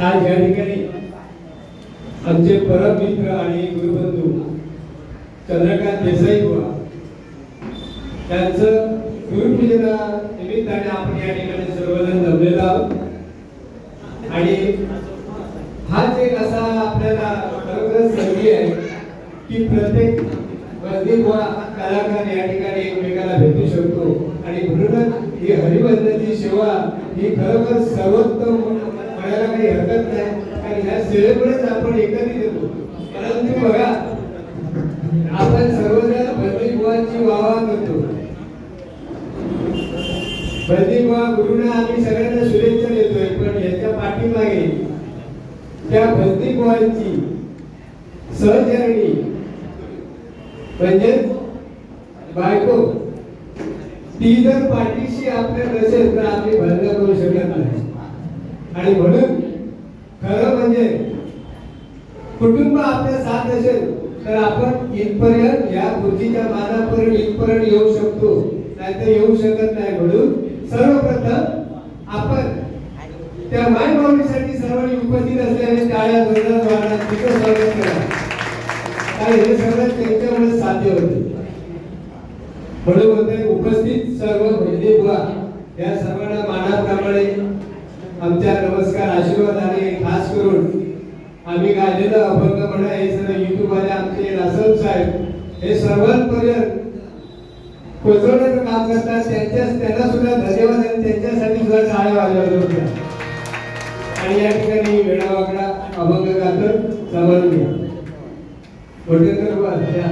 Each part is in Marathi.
आज या ठिकाणी आमचे परम मित्र आणि गुरुबंधू चंद्रकांत देसाई बुवा त्यांचं गुरुपूजना निमित्ताने आपण या ठिकाणी सर्वजण जमलेलो आहोत. आणि हाच एक असा आपल्याला खरोखर संधी आहे की प्रत्येक वैदिक बुवा कलाकार या ठिकाणी एकमेकाला भेटू शकतो. आणि म्हणूनच ही हरिभजनाची सेवा ही खरोखर सर्वोत्तम म्हणायला काही हरकत नाही. कारण ह्या सेवेमुळेच आपण एकत्रित येतो. परंतु बघा आपण सर्वजण वैदिक बुवांची वावा करतो. वैदिक बुवा गुरुना आम्ही सगळ्यांना शुभेच्छा देतोय पण याच्या पाठीमागे त्या वैदिक बुवांची सहचरणी म्हणजेच बायको ती जर पाठीशी आपल्या नसेल तर आपली भजना करू शकत नाही. आणि म्हणून खरं म्हणजे कुटुंब आपल्या साथ असेल तर आपण इथपर्यंत या गोष्टीच्या मानापर्यंत इथपर्यंत येऊ शकतो. नाहीतर येऊ शकत नाही म्हणून सर्वप्रथम आपण त्या मायमाऊलीसाठी सर्वांनी उपस्थित असल्याने टाळ्या जोरदार वाढा तिथं स्वागत करा. कारण हे सगळं त्यांच्यामुळे साध्य होते. म्हणून उपस्थित सर्व म्हणजे बुवा या सर्वांना मानाप्रमाणे आमच्या नमस्कार आशीर्वाद आणि खास करून आम्ही गायलेलं अभंग म्हणा हे सर्व युट्यूब वाले आमचे रासम साहेब हे सर्वांपर्यंत पोचवण्याचं काम करतात त्यांच्या त्यांना सुद्धा धन्यवाद आणि त्यांच्यासाठी सुद्धा टाळ्या वाजवल्या होत्या आणि या ठिकाणी वेळावाकडा अभंग गातं समजून घ्या वडनेकर बुवा, द्या.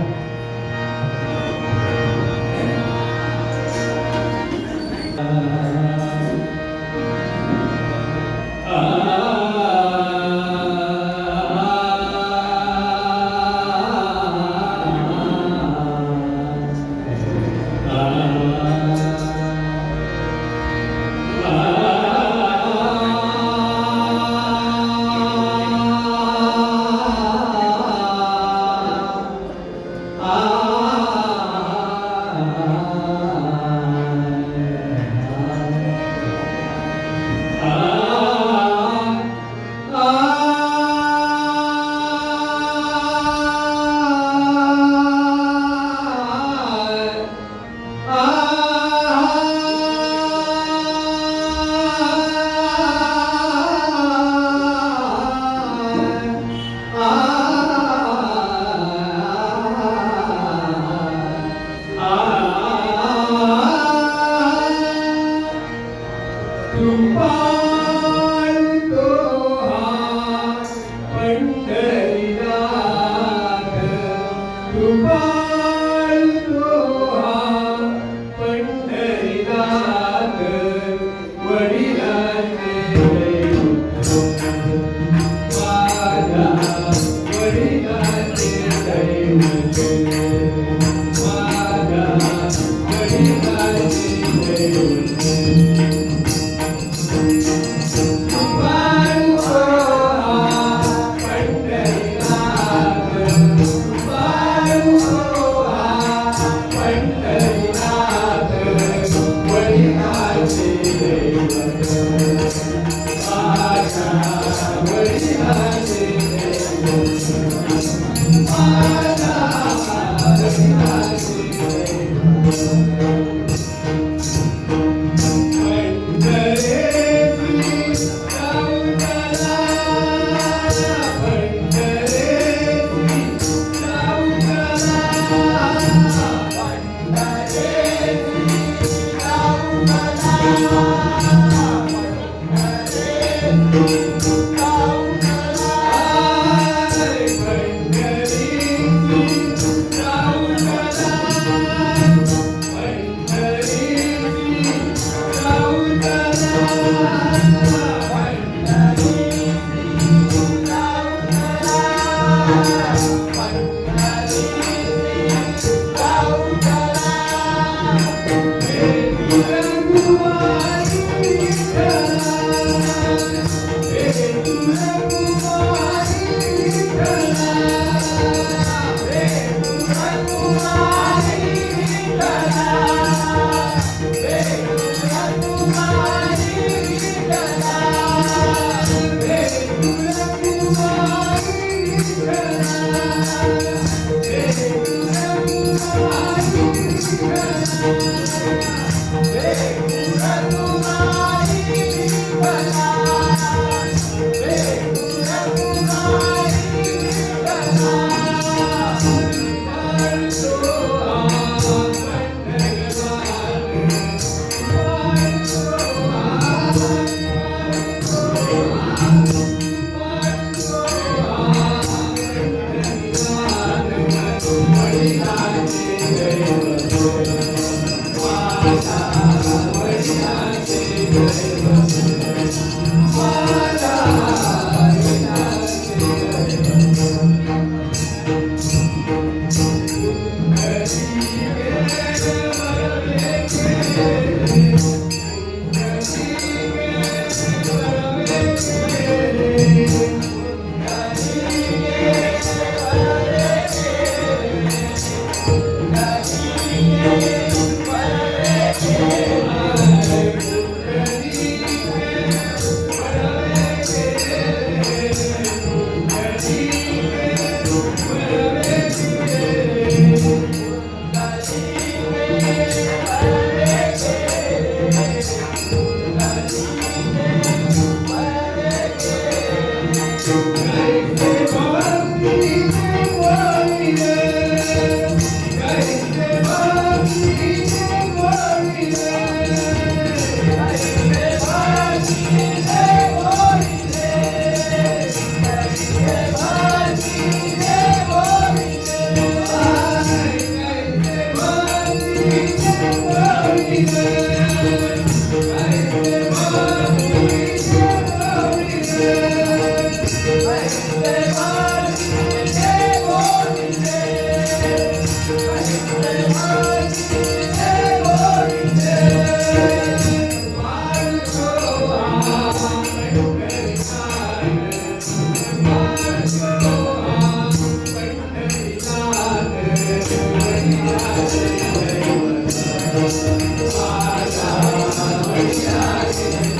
他乡难为家，千金难买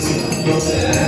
金玉姐。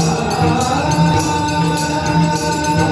Thank you.